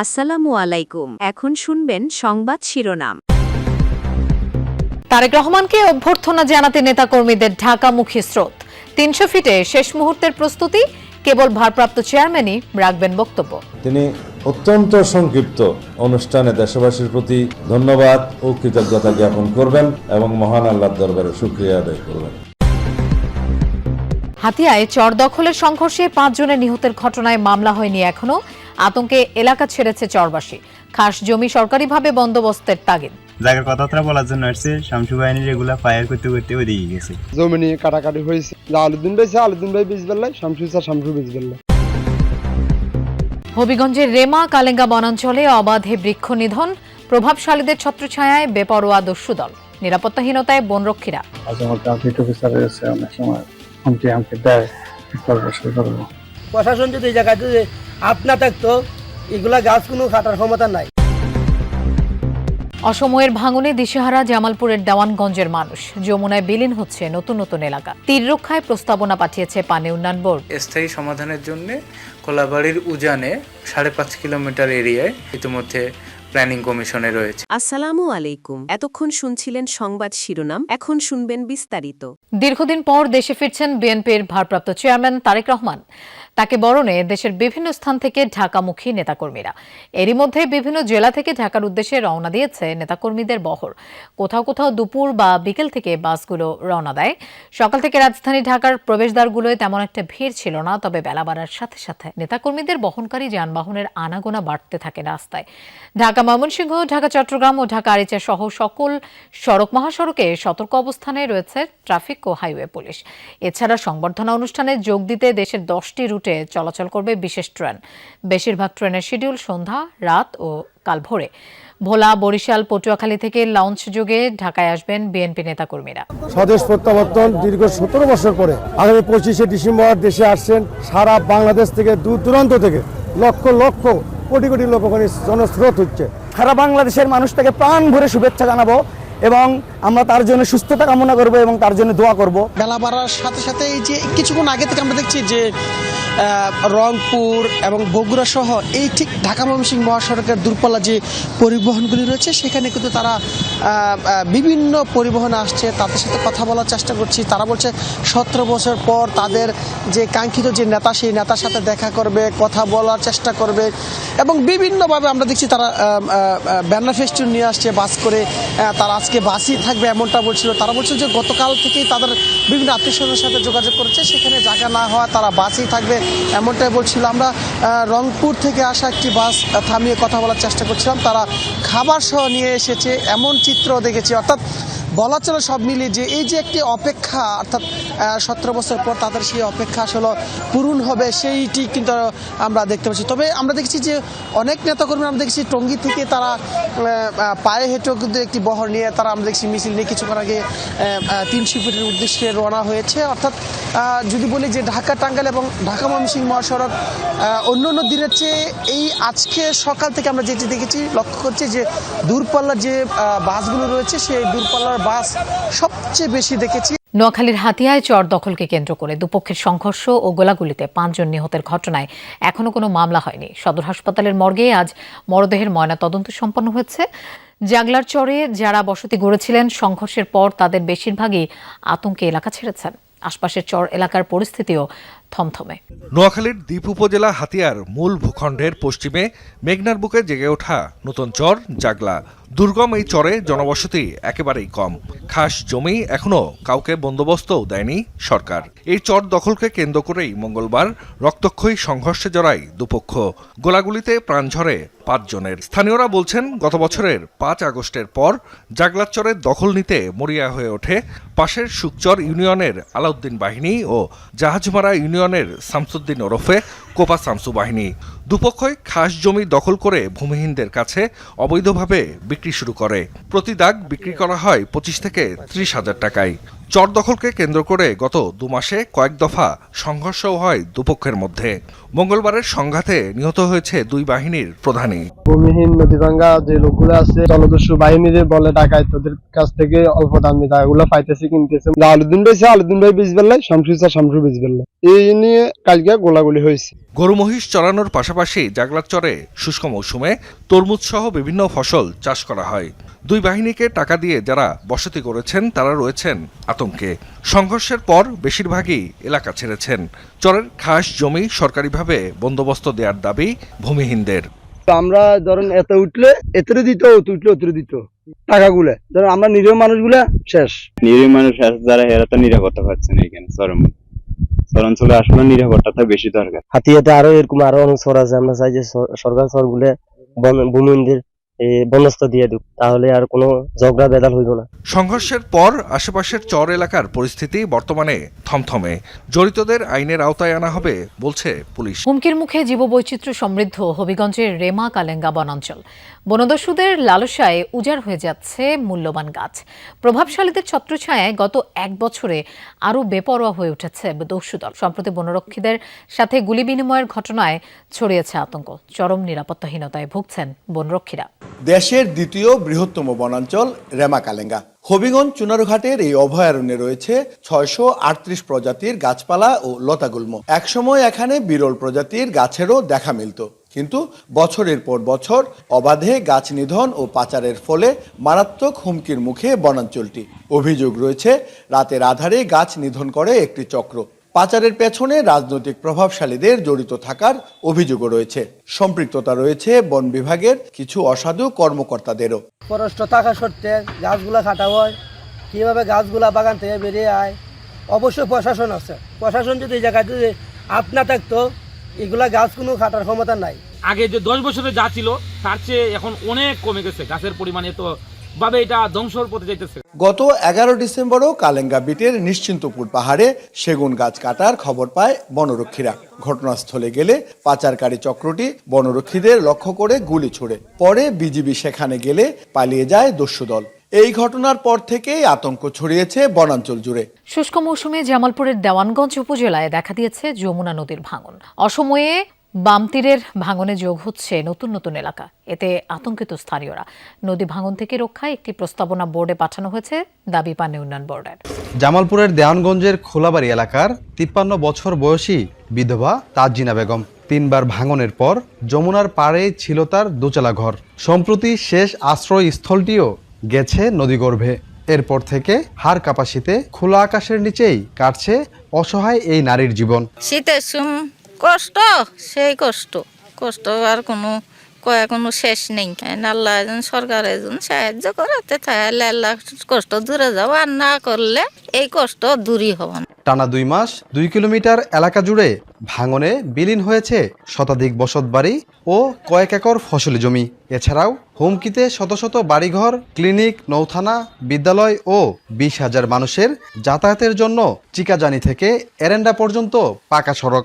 আসসালামু আলাইকুম। এখন শুনবেন সংবাদ শিরোনাম। তারেক রহমানকে অভ্যর্থনা জানাতে নেতাকর্মীদের ঢাকামুখী স্রোত। তিনশো ফিটে শেষ মুহূর্তের প্রস্তুতি কেবল ভারপ্রাপ্ত চেয়ারম্যানই রাখবেন বক্তব্য। তিনি অত্যন্ত সংক্ষিপ্ত অনুষ্ঠানে দেশবাসীর প্রতি ধন্যবাদ ও কৃতজ্ঞতা জ্ঞাপন করবেন এবং মহান আল্লাহ দরবারে সুক্রিয়া আদায় করবেন। হাতিয়ায় চর দখলের সংঘর্ষে পাঁচজনের নিহতের ঘটনায় মামলা হয়নি এখনও। আতঙ্কে এলাকা ছেড়েছে চরবাসী। খাস জমি সরকারিভাবে বন্দোবস্তের তাগিদ। জায়গার কথাবার্তা বলার জন্য আসছে শামসু এগুলা ফায়ার করতে করতে গেছে। জমি নিয়ে কাটাকাটি হয়েছে। আলুদ্দিন ভাই আলুদ্দিন ভাই বীজ শামসু স্যার শামসু বীজ হবিগঞ্জের রেমা কালেঙ্গা বনাঞ্চলে অবাধে বৃক্ষ নিধন প্রভাবশালীদের ছত্রছায়ায় বেপরোয়া দস্যুদল নিরাপত্তাহীনতায় বনরক্ষীরা। অনেক সময়। হুমকি হামকি দেয় কি করব সে করব। প্রশাসন যদি এই জায়গায় যদি হাত না থাকতো এগুলা গাছ কোনো কাটার ক্ষমতা নাই। অসময়ের ভাঙনে দিশেহারা জামালপুরের দেওয়ানগঞ্জের মানুষ যমুনায় বিলীন হচ্ছে নতুন নতুন এলাকা। তীর রক্ষায় প্রস্তাবনা পাঠিয়েছে পানি উন্নয়ন বোর্ড। স্থায়ী সমাধানের জন্য কোলাবাড়ির উজানে সাড়ে পাঁচ কিলোমিটার এরিয়ায় ইতিমধ্যে প্ল্যানিং কমিশনে রয়েছে। আসসালামু আলাইকুম। এতক্ষণ শুনছিলেন সংবাদ শিরোনাম এখন শুনবেন বিস্তারিত। দীর্ঘদিন পর দেশে ফিরছেন বিএনপির ভারপ্রাপ্ত চেয়ারম্যান তারেক রহমান। তাকে বরণে দেশের বিভিন্ন স্থান থেকে ঢাকামুখী নেতাকর্মীরা। এরই মধ্যে বিভিন্ন জেলা থেকে ঢাকার উদ্দেশ্যে রওনা দিয়েছে নেতাকর্মীদের বহর। কোথাও কোথাও দুপুর বা বিকেল থেকে বাসগুলো রওনা দেয়। সকাল থেকে রাজধানী ঢাকার প্রবেশদ্বারগুলোয় তেমন একটা ভিড় ছিল না, তবে বেলা বাড়ার সাথে সাথে নেতাকর্মীদের বহনকারী যানবাহনের আনাগোনা বাড়তে থাকে রাস্তায়। ঢাকা ময়মনসিংহ, ঢাকা চট্টগ্রাম ও ঢাকা আরিচা সহ সকল সড়ক মহাসড়কে সতর্ক অবস্থানে রয়েছে ট্রাফিক ও হাইওয়ে পুলিশ। এছাড়া সংবর্ধনা অনুষ্ঠানে যোগ দিতে দেশের দশটি রুটে চলাচল করবে বিশেষ ট্রেন। বেশিরভাগ ট্রেনের শিডিউল সন্ধ্যা রাত ও কাল ভোরে। ভোলা বরিশাল পটুয়াখালী থেকে লঞ্চ যোগে ঢাকায় আসবেন বিএনপি নেতাকর্মীরা। স্বদেশ প্রত্যাবর্তন দীর্ঘ সতেরো বছর পরে আগামী পঁচিশে ডিসেম্বর দেশে আসছেন সারা বাংলাদেশ থেকে দূর দূরান্ত থেকে লক্ষ লক্ষ কোটি কোটি লোক ওখানে জনস্রোত হচ্ছে। সারা বাংলাদেশের মানুষটাকে প্রাণ ভরে শুভেচ্ছা জানাব এবং আমরা তার জন্য সুস্থতা কামনা করব এবং তার জন্য দোয়া করব। বেলা বাড়ার সাথে সাথে এই যে কিছুক্ষণ আগে থেকে আমরা দেখছি যে রংপুর এবং বগুড়া সহ এই ঠিক ঢাকা ময়মনসিংহ মহাসড়কের দূরপাল্লা যে পরিবহনগুলি রয়েছে, সেখানে কিন্তু তারা বিভিন্ন পরিবহন আসছে। তাদের সাথে কথা বলার চেষ্টা করছি। তারা বলছে, সতেরো বছর পর তাদের যে কাঙ্ক্ষিত যে নেতা, সেই নেতার সাথে দেখা করবে, কথা বলার চেষ্টা করবে এবং বিভিন্নভাবে আমরা দেখছি তারা ব্যানার ফেস্টুন নিয়ে আসছে, বাস করে তারা আজকে বাসই থাকবে এমনটা বলছিল। তারা বলছিল যে গতকাল থেকেই তাদের বিভিন্ন আত্মীয় স্বজনের সাথে যোগাযোগ করেছে, সেখানে জায়গা না হওয়া তারা বাসেই থাকবে এমনটাই বলছিল। আমরা রংপুর থেকে আসা একটি বাস থামিয়ে কথা বলার চেষ্টা করছিলাম। তারা খাবার সহ নিয়ে এসেছে, এমন চিত্র দেখেছি। অর্থাৎ বলা চলে সব মিলিয়ে যে এই যে একটি অপেক্ষা, অর্থাৎ সতেরো বছর পর তাদের সেই অপেক্ষা আসলে পূরণ হবে, সেইটি কিন্তু আমরা দেখতে পাচ্ছি। তবে আমরা দেখছি যে অনেক নেতাকর্মী আমরা দেখছি টঙ্গী থেকে তারা পায়ে হেঁটেও কিন্তু একটি বহর নিয়ে তারা আমরা দেখছি মিছিল নিয়ে কিছুক্ষণ আগে তিনশো ফিটের উদ্দেশ্যে রওনা হয়েছে। অর্থাৎ যদি বলি যে ঢাকা টাঙ্গাইল এবং ঢাকা ময়মনসিংহ মহাসড়ক অন্য অন্য দিনের চেয়ে এই আজকে সকাল থেকে আমরা যেটি দেখেছি, লক্ষ্য করছি যে দূরপাল্লার যে বাসগুলো রয়েছে, সেই দূরপাল্লার বাস সবচেয়ে বেশি দেখেছি। নোয়াখালীর হাতিয়ায় চর দখলকে কেন্দ্র করে দুপক্ষের সংঘর্ষ ও গোলাগুলিতে পাঁচজন নিহতের ঘটনায় এখনও কোনো মামলা হয়নি। সদর হাসপাতালের মর্গে আজ মরদেহের ময়না তদন্ত সম্পন্ন হয়েছে। জাগলার চরে যারা বসতি গড়েছিলেন, সংঘর্ষের পর তাদের বেশিরভাগই আতঙ্কে এলাকা ছেড়েছেন। আশপাশের চর এলাকার পরিস্থিতিও থমথমে। নোয়াখালীর দ্বীপ উপজেলা হাতিয়ার মূল ভূখণ্ডের পশ্চিমে মেঘনার বুকে জেগে ওঠা নতুন চর জাগলা। দুর্গম এই চরে জনবসতি একেবারেই কম। খাস জমি এখনও কাউকে বন্দোবস্তও দেয়নি সরকার। এই চর দখলকে কেন্দ্র করেই মঙ্গলবার রক্তক্ষয়ী সংঘর্ষে জড়ায় দুপক্ষ। গোলাগুলিতে প্রাণ ঝরে পাঁচজনের। স্থানীয়রা বলছেন, গত বছরের পাঁচ আগস্টের পর জাগলাচরের দখল নিতে মরিয়া হয়ে ওঠে পাশের সুকচর ইউনিয়নের আলাউদ্দিন বাহিনী ও জাহাজমারা ইউনিয়নের শামসুদ্দিন ওরফে কোপা শামসু বাহিনী। দুপক্ষই খাস জমি দখল করে ভূমিহীনদের কাছে অবৈধভাবে বিক্রি শুরু করে। প্রতি দাগ বিক্রি করা হয় পঁচিশ থেকে ত্রিশ হাজার টাকায়। চর দখলকে কেন্দ্র করে গত দু মাসে কয়েক দফা সংঘর্ষও হয় দুপক্ষের মধ্যে। মঙ্গলবারের সংঘাতে নিহত হয়েছে দুই বাহিনীর প্রধানই। ভূমিহীন নদী ভাঙ্গা যে লোকগুলো আছে, জলদস্যু বাহিনীরে বলে ডাকায় তোদের কাছ থেকে অল্প দামি জায়গাগুলো পাইতেছে, কিনতেছে। আলুদিন ভাই সে আলুদ্দিন ভাই বীজ বেল্লাই শামসু স্যার শামসু বীজ বেল্লাই এই নিয়ে কালকে গোলাগুলি হয়েছে। গরু মহিষ চড়ানোর পাশাপাশি জাগলার চরে শুষ্ক মৌসুমে তরমুজ সহ বিভিন্ন ফসল চাষ করা হয়। দুই বাহিনীকে টাকা দিয়ে যারা বসতি করেছেন তারা রয়েছেন আতঙ্কে। সংঘর্ষের পর বেশিরভাগই এলাকা ছেড়েছেন। চরের খাস জমি সরকারিভাবে বন্দোবস্ত দেওয়ার দাবি ভূমিহীনদের। আমরা ধরেন এত উঠলে এতরে দিত উঠলে অতরে দিত টাকাগুলো। ধরেন আমরা নিরীহ মানুষগুলা শেষ। নিরীহ মানুষ যারা এরা তো নিরাপত্তা পাচ্ছে না এখানে চরম চরাঞ্চলে আসলে নিরাপত্তাটা বেশি দরকার। হাতিয়াতে আরও এরকম আরও অনেক সর আছে, আমরা চাই যে সর- সরকার বন ভূমিহীনদের দিয়ে দিক তাহলে আর কোনো ঝগড়া বেদাল হইব না। সংঘর্ষের পর আশেপাশের চর এলাকার পরিস্থিতি বর্তমানে থমথমে। জড়িতদের আইনের আওতায় আনা হবে বলছে পুলিশ। হুমকির মুখে জীববৈচিত্র্য সমৃদ্ধ হবিগঞ্জের রেমা কালেঙ্গা বনাঞ্চল বনদস্যুদের লালসায় উজাড় হয়ে যাচ্ছে মূল্যবান গাছ। প্রভাবশালীদের ছত্রছায়ায় গত এক বছরে আরও বেপরোয়া হয়ে উঠেছে দস্যুদল সম্প্রতি বনরক্ষীদের সাথে গুলি বিনিময়ের ঘটনায় ছড়িয়েছে আতঙ্ক। চরম নিরাপত্তাহীনতায় ভুগছেন বনরক্ষীরা। দেশের দ্বিতীয় বৃহত্তম বনাঞ্চল রেমাকালেঙ্গা হবিগঞ্জ চুনারুঘাটের এই অভয়ারণ্যে রয়েছে ছয়শো আটত্রিশ প্রজাতির গাছপালা ও লতাগুল্ম। একসময় এখানে বিরল প্রজাতির গাছেরও দেখা মিলত। কিন্তু বছরের পর বছর অবাধে গাছ নিধন ও পাচারের ফলে মারাত্মক হুমকির মুখে বনাঞ্চলটি। অভিযোগ রয়েছে, রাতের আধারে গাছ নিধন করে একটি চক্র। পাচারের পেছনে রাজনৈতিক প্রভাবশালীদের জড়িত থাকার অভিযোগও রয়েছে। সম্পৃক্ততা রয়েছে বন বিভাগের কিছু অসাধু কর্মকর্তাদেরও। ফরেস্ট থাকা সত্ত্বে গাছগুলা কাটা হয় কীভাবে গাছগুলা বাগান থেকে বেরিয়ে আয়? অবশ্যই প্রশাসন আছে। প্রশাসন যদি এই জায়গায় যদি হাত না থাকতো এগুলা গাছ কোনো কাটার ক্ষমতা নাই। আগে যে দশ বছরে যা ছিল তার চেয়ে এখন অনেক কমে গেছে। গাছের পরিমাণে তো ভাবে এটা ধ্বংসর পথে যাইতেছে। গত এগারো ডিসেম্বরও কালেঙ্গা বিটের নিশ্চিন্তপুর পাহাড়ে সেগুন গাছ কাটার খবর পায় বনরক্ষীরা। ঘটনাস্থলে গেলে পাচারকারী চক্রটি বনরক্ষীদের লক্ষ্য করে গুলি ছোড়ে। পরে বিজিবি সেখানে গেলে পালিয়ে যায় দস্যুদল এই ঘটনার পর থেকেই আতঙ্ক ছড়িয়েছে বনাঞ্চল জুড়ে। শুষ্ক মৌসুমে জামালপুরের দেওয়ানগঞ্জ উপজেলায় দেখা দিয়েছে যমুনা নদীর ভাঙন। অসময়ে বাম তীরের ভাঙনে যোগ হচ্ছে নতুন নতুন এলাকা। এতে আতঙ্কিত স্থানীয়রা। নদী ভাঙন থেকে রক্ষায় একটি প্রস্তাবনা বোর্ডে পাঠানো হয়েছে দাবি পানি উন্নয়ন বোর্ডের। জামালপুরের দেওয়ানগঞ্জের খোলাবাড়ি এলাকার তিপ্পান্ন বছর বয়সী বিধবা তাজিনা বেগম তিনবার ভাঙনের পর যমুনার পাড়ে ছিল তার দোচালা ঘর। সম্প্রতি শেষ আশ্রয়স্থলটিও গেছে নদীগর্ভে। এরপর থেকে হার কাপাসিতে খোলা আকাশের নিচেই কাটছে অসহায় এই নারীর জীবন। শীতের সুম কষ্ট, সেই কষ্ট। কষ্ট আর কোনো, কয়া কোনো শেষ নেই। আল্লাহ একজন সরকার একজন সাহায্য করাতে তাহলে আল্লাহ কষ্ট দূরে যাব আর না করলে এই কষ্ট দূরই হবে না। টানা দুই মাস, দুই কিলোমিটার এলাকা জুড়ে ভাঙনে বিলীন হয়েছে শতাধিক বসত বাড়ি ও কয়েক একর ফসলি জমি। এছাড়াও হুমকিতে শত শত বাড়িঘর, ক্লিনিক, নৌথানা, বিদ্যালয় ও বিশ হাজার মানুষের যাতায়াতের জন্য চিকাজানি থেকে এরেন্ডা পর্যন্ত পাকা সড়ক।